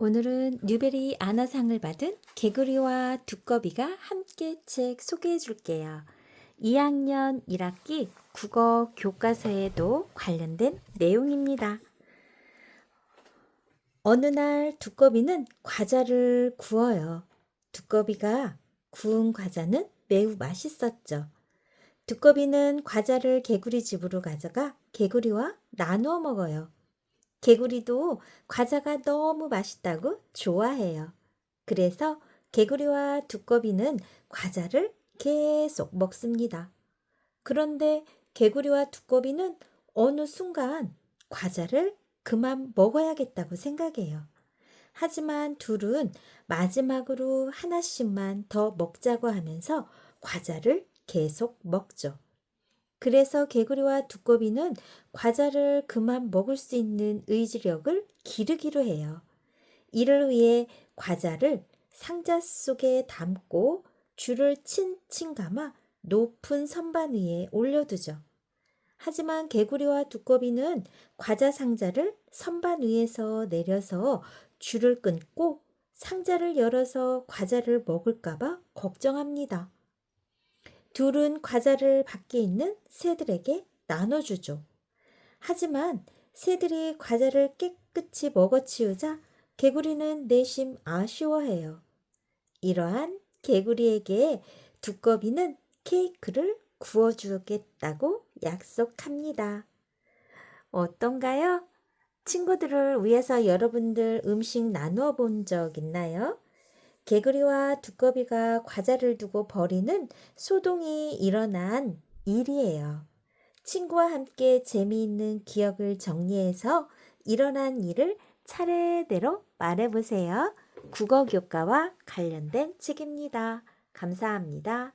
오늘은 뉴베리 아나상을 받은 개구리와 두꺼비가 함께 책 소개해 줄게요. 2학년 1학기 국어 교과서에도 관련된 내용입니다. 어느 날 두꺼비는 과자를 구워요. 두꺼비가 구운 과자는 매우 맛있었죠. 두꺼비는 과자를 개구리 집으로 가져가 개구리와 나누어 먹어요. 개구리도 과자가 너무 맛있다고 좋아해요. 그래서 개구리와 두꺼비는 과자를 계속 먹습니다. 그런데 개구리와 두꺼비는 어느 순간 과자를 그만 먹어야겠다고 생각해요. 하지만 둘은 마지막으로 하나씩만 더 먹자고 하면서 과자를 계속 먹죠. 그래서 개구리와 두꺼비는 과자를 그만 먹을 수 있는 의지력을 기르기로 해요. 이를 위해 과자를 상자 속에 담고 줄을 칭칭 감아 높은 선반 위에 올려두죠. 하지만 개구리와 두꺼비는 과자 상자를 선반 위에서 내려서 줄을 끊고 상자를 열어서 과자를 먹을까봐 걱정합니다. 둘은 과자를 밖에 있는 새들에게 나눠주죠. 하지만 새들이 과자를 깨끗이 먹어치우자 개구리는 내심 아쉬워해요. 이러한 개구리에게 두꺼비는 케이크를 구워주겠다고 약속합니다. 어떤가요? 친구들을 위해서 여러분들 음식 나누어 본 적 있나요? 개구리와 두꺼비가 과자를 두고 버리는 소동이 일어난 일이에요. 친구와 함께 재미있는 기억을 정리해서 일어난 일을 차례대로 말해보세요. 국어 교과와 관련된 책입니다. 감사합니다.